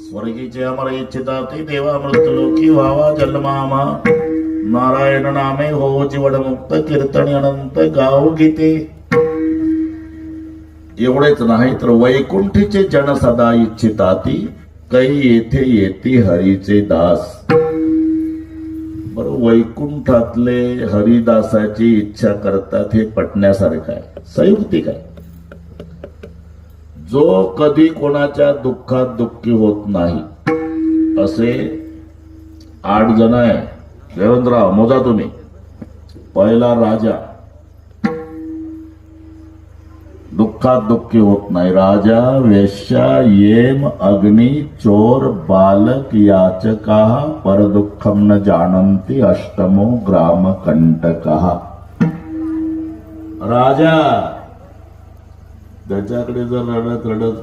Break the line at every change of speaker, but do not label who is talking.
स्वर्गीचे अमर इच्छिता ते देवा मृत्युलोकी व्हावा जन्मामा नारायण नामे हो जीवनमुक्त कीर्तन अनंत गाव गीते. एवढेच नाही तर वैकुंठीचे जन सदा इच्छिता ती कै येथे येते हरीचे दास. बर वैकुंठातले हरिदासाची इच्छा करतात हे पटण्यासारखं आहे. संयुक्तिक आहे जो कधी कोणाच्या दुःखात दुःखी होत नाही असे आठ जण आहे. देवेंद्रराव मोजा तुम्ही. पहिला राजा. दुःखात दुःखी होत नाही. राजा वेश्या येम अग्नी चोर बालक याचका परदुःखम न जाणंती अष्टमो ग्राम कंटक राजा त्याच्याकडे जर रडत रडत